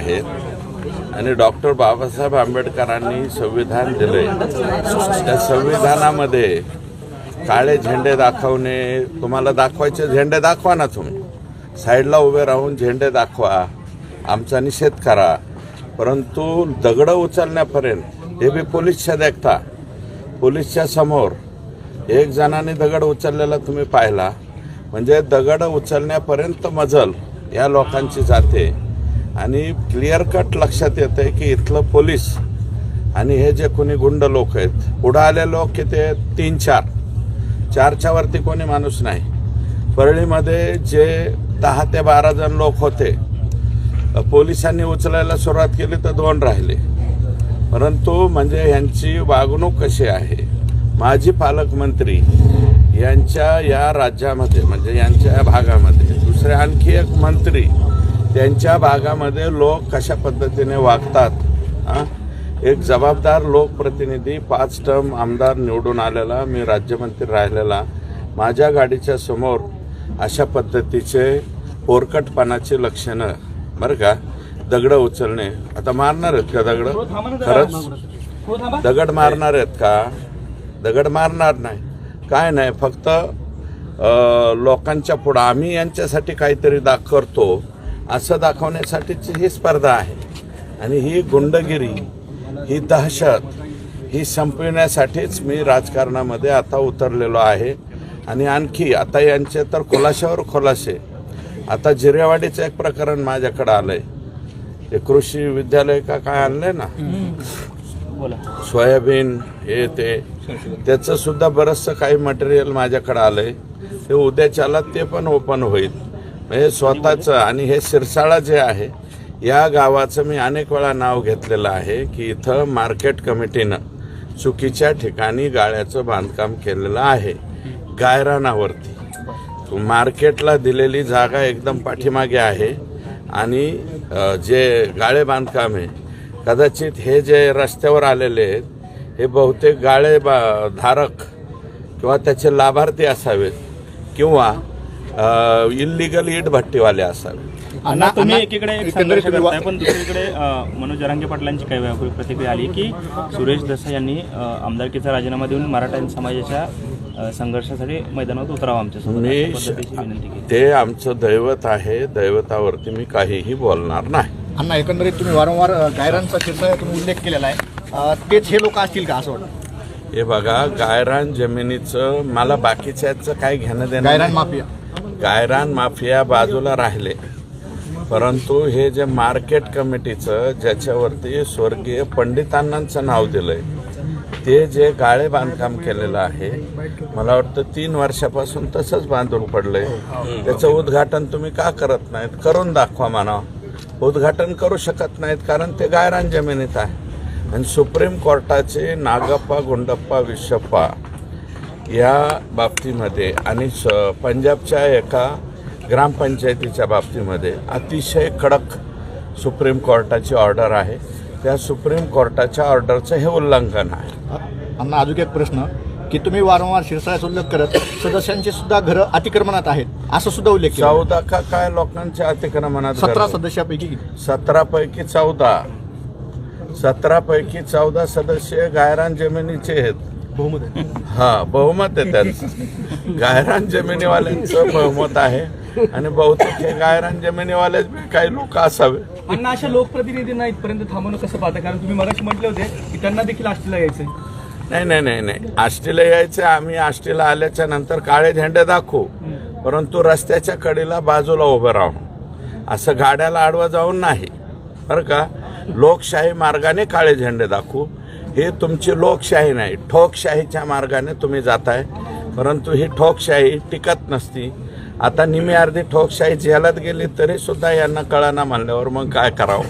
आहेत. आणि डॉक्टर बाबासाहेब आंबेडकरांनी संविधान दिले त्या संविधानामध्ये काळे झेंडे दाखवणे तुम्हाला दाखवायचे झेंडे दाखवा ना तुम्ही. साईडला उभे राहून झेंडे दाखवा आमचा निषेध करा. परंतु दगडं उचलण्यापर्यंत हे बी पोलीसच्या देखता. पोलीसच्या समोर एक जणाने दगड उचललेला तुम्ही पाहिला. म्हणजे दगड उचलण्यापर्यंत मजल या लोकांची जाते. आणि क्लिअर कट लक्षात येते की इथलं पोलीस आणि हे जे कोणी गुंड लोक आहेत पुढं आले लोक की ते तीन चार. चारच्या वरती कोणी माणूस नाही. परळीमध्ये जे दहा ते बारा जण लोक होते पोलिसांनी उचलायला सुरुवात केली तर दोन राहिले. परंतु म्हणजे यांची वागणूक कशी आहे? माजी पालकमंत्री यांच्या या राज्यामध्ये म्हणजे यांच्या या भागामध्ये दुसरे आणखी एक मंत्री त्यांच्या भागामध्ये लोक कशा पद्धतीने वागतात हां? एक जबाबदार लोकप्रतिनिधी पाच टर्म आमदार निवडून आलेला मी राज्यमंत्री राहिलेला. माझ्या गाडीच्या समोर अशा पद्धतीचे पोरकटपणाची लक्षणं बरं का? दगडं उचलणे. आता मारणार आहेत का दगडं? खरंच? दगड मारणार आहेत का? दगड मारणार नाही. काय नाही फक्त लोकांच्या पुढं. आम्ही यांच्यासाठी काहीतरी दाख करतो असं दाखवण्यासाठीची ही स्पर्धा आहे. आणि ही गुंडगिरी ही दहशत ही संपविण्यासाठीच मी राजकारणामध्ये आता उतरलेलो आहे. आणि आणखी आता यांचे तर खुलाशावर खुलासे. आता जिरेवाडीचं एक प्रकरण माझ्याकडे आलंय. ते कृषी विद्यालय का काय आणलंय ना? सोयाबीन हे ते. त्याचं सुद्धा बरंचसं काही मटेरियल माझ्याकडे आलंय. ते उद्याच्याला ते पण ओपन होईल. म्हणजे स्वतःचं आणि हे शिरसाळा जे आहे या गावाचं मी अनेक वेळा नाव घेतलेलं आहे की इथं मार्केट कमिटीनं चुकीच्या ठिकाणी गाळ्याचं बांधकाम केलेलं आहे गायरानावरती. मार्केटला दिलेली जागा एकदम पाठीमागे आहे आणि जे गाळे बांधकाम आहे कदाचित हे जे रस्त्यावर आलेले आहेत हे बहुतेक गाळे बा धारक किंवा त्याचे लाभार्थी असावेत किंवा इल्लिगल इट भट्टीवाले असावेत अण्णा अण्णा, तुम्ही एकीकडे एक संघर्ष करताय पण दुसरीकडे अ, मनोज जरांगे पाटलांची काही वेळापूर्वी प्रतिक्रिया आली की सुरेश देसाई यांनी अ, आमदारकीचा राजीनामा देऊन मराठा समाजाच्या अ, संघर्षासाठी मैदानात उतरावं आमच्यासोबत मी अशा पद्धतीची विनंती केली. ते आमचं दैवत आहे. दैवतावरती मी काहीही बोलणार नाही. अण्णा एकंदरीत तुम्ही वारंवार अ, गायरांचा शिरसाळ तुम्ही उल्लेख केलेला आहे. अ, तेच हे लोक असतील का असं वाटतं? हे बघा गायरान जमिनीचं मला बाकीच्याचं काय घेणं देणं गायरान नाही. माफिया. गायरान माफिया बाजूला राहिले. परंतु हे जे मार्केट कमिटीचं ज्याच्यावरती स्वर्गीय पंडितांनांचं नाव दिलंय ते जे गाळे बांधकाम केलेलं आहे मला वाटतं तीन वर्षापासून तसंच बांधून पडलंय. त्याचं उद्घाटन तुम्ही का करत नाहीत? करून दाखवा म्हणा. उद्घाटन करू शकत नाहीत कारण ते गायरान जमिनीत आहे. आणि सुप्रीम कोर्टाचे नागप्पा गुंडप्पा विश्वप्पा या बाबतीमध्ये आणि स पंजाबच्या एका ग्रामपंचायतीच्या बाबतीमध्ये अतिशय कडक सुप्रीम कोर्टाची ऑर्डर आहे. त्या सुप्रीम कोर्टाच्या ऑर्डरचं हे उल्लंघन आहे. अण्णा अजून एक प्रश्न. की तुम्ही वारंवार शिरसाळ्याचा उल्लेख करत सदस्यांचे सुद्धा घरं अतिक्रमणात आहेत असं सुद्धा उल्लेख चौदा का काय लोकांच्या अतिक्रमणात सतरा? सदस्यापैकी? सतरा पैकी चौदा. सतरा पैकी चौदा सदस्य गायरान जमिनीचे आहेत. हा बहुमत आहे त्यांचं. गायरान जमिनीवाल्यांचं बहुमत आहे. आणि बहुतेक हे गायरान जमिनीवाले काही लोक असावे. अण्णा अशा लोकप्रतिनिधींना इथपर्यंत थांबवणं कसं पाहता? कारण तुम्ही मगाशी म्हटले होते की त्यांना देखील आष्टीला यायचंय. नाही नाही नाही नाही. आष्टीला यायचे आम्ही आष्टीला आल्याच्यानंतर काळे झेंडे दाखवू. परंतु रस्त्याच्या कडेला बाजूला उभं राहून असं गाड्याला आडवं जाऊन नाही. बरं का? लोकशाही मार्गाने काळे झेंडे दाखवू. हे तुमची लोकशाही नाही. ठोकशाहीच्या मार्गाने तुम्ही जाताय. परंतु ही ठोकशाही टिकत नसती. आता निमी अर्धी ठोकशाही झेलत गेली तरी सुद्धा यांना कळाना म्हणल्यावर मग काय करावं?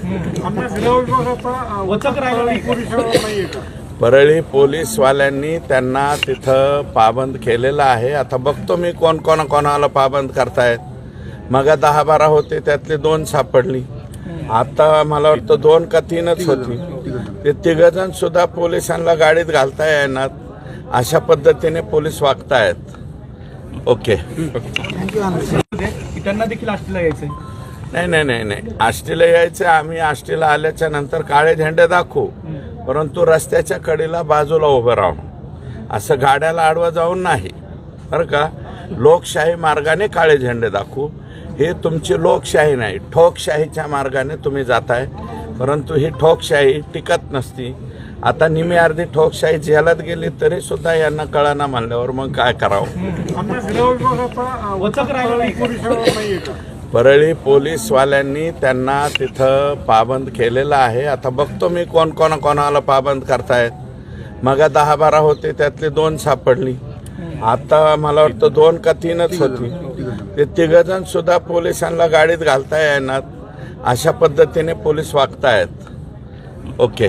परळी पोलीसवाल्यांनी त्यांना तिथं पाबंद केलेलं आहे. आता बघतो मी कोण कोण कोणाला पाबंद करतायत. मग दहा बारा होते त्यातले दोन सापडली. आता मला वाटतं दोन का तीनच होती. ते तिघजण सुद्धा पोलिसांना गाडीत घालता येणार अशा पद्धतीने पोलीस वागतायत. ओके. त्यांना देखील आष्टीला नाही नाही नाही नाही. आष्टीला यायचे आम्ही आष्टीला आल्याच्यानंतर काळे झेंडे दाखवू. परंतु रस्त्याच्या कडेला बाजूला उभं राहून असं गाड्याला आडवं जाऊन नाही. बरं का? लोकशाही मार्गाने काळे झेंडे दाखवू. हे तुमची लोकशाही नाही. ठोकशाहीच्या मार्गाने तुम्ही जाताय. परंतु ही ठोकशाही टिकत नसती. आता निमी अर्धी ठोकशाही झेलत गेली तरी सुद्धा यांना कळाना म्हणल्यावर मग काय करावं? परळी पोलीसवाल्यांनी त्यांना तिथं पाबंद केलेलं आहे. आता बघतो मी कोण कोणा कोणाला पाबंद करतायत. मग दहा बारा होते त्यातले दोन सापडली. आता मला वाटतं दोन का तीनच होती. ते तिघजण सुद्धा पोलिसांना गाडीत घालता येणार. अशा पद्धतीने पोलीस वागतायत. ओके.